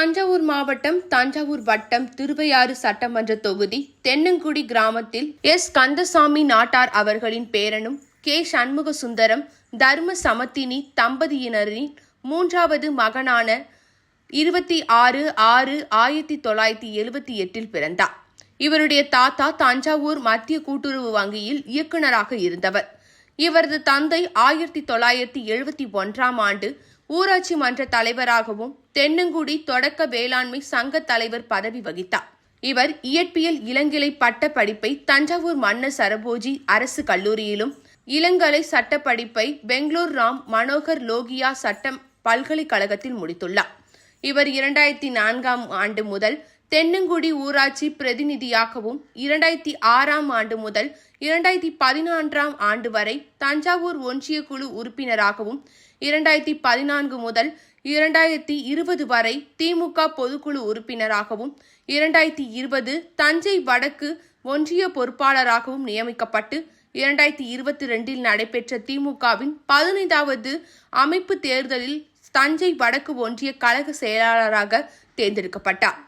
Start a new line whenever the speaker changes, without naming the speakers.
தஞ்சாவூர் மாவட்டம் தஞ்சாவூர் வட்டம் திருவையாறு சட்டமன்ற தொகுதி தென்னங்குடி கிராமத்தில் எஸ். கந்தசாமி நாட்டார் அவர்களின் பேரனும் கே. சண்முக சுந்தரம் தர்ம சமத்தினி தம்பதியினரின் மூன்றாவது மகனான இருபத்தி ஆறு ஆறு ஆயிரத்தி தொள்ளாயிரத்தி எழுபத்தி எட்டில் பிறந்தார். இவருடைய தாத்தா தஞ்சாவூர் மத்திய கூட்டுறவு வங்கியில் இயக்குநராக இருந்தவர். இவரது தந்தை ஆயிரத்தி தொள்ளாயிரத்தி எழுபத்தி ஒன்றாம் ஆண்டு ஊராட்சி மன்ற தலைவராகவும் தென்னங்குடி தொடக்க வேளாண்மை சங்க தலைவர் பதவி வகித்தார். இவர் இயற்பியல் இளங்கிளை பட்ட படிப்பை தஞ்சாவூர் மன்னர் சரபோஜி அரசு கல்லூரியிலும் இளங்கலை சட்ட படிப்பை பெங்களூர் ராம் மனோகர் லோகியா சட்டம் பல்கலைக்கழகத்தில் முடித்துள்ளார். இவர் இரண்டாயிரத்தி நான்காம் ஆண்டு முதல் தென்னங்குடி ஊராட்சி பிரதிநிதியாகவும் இரண்டாயிரத்தி ஆறாம் ஆண்டு முதல் இரண்டாயிரத்தி பதினான்காம் ஆண்டு வரை தஞ்சாவூர் ஒன்றிய குழு உறுப்பினராகவும் இரண்டாயிரத்தி பதினான்கு முதல் இரண்டாயிரத்தி இருபது வரை திமுக பொதுக்குழு உறுப்பினராகவும் இரண்டாயிரத்தி இருபது தஞ்சை வடக்கு ஒன்றிய பொறுப்பாளராகவும் நியமிக்கப்பட்டு இரண்டாயிரத்தி இருபத்தி ரெண்டில் நடைபெற்ற திமுகவின் பதினைந்தாவது அமைப்பு தேர்தலில் தஞ்சை வடக்கு ஒன்றிய கழக செயலாளராக தேர்ந்தெடுக்கப்பட்டார்.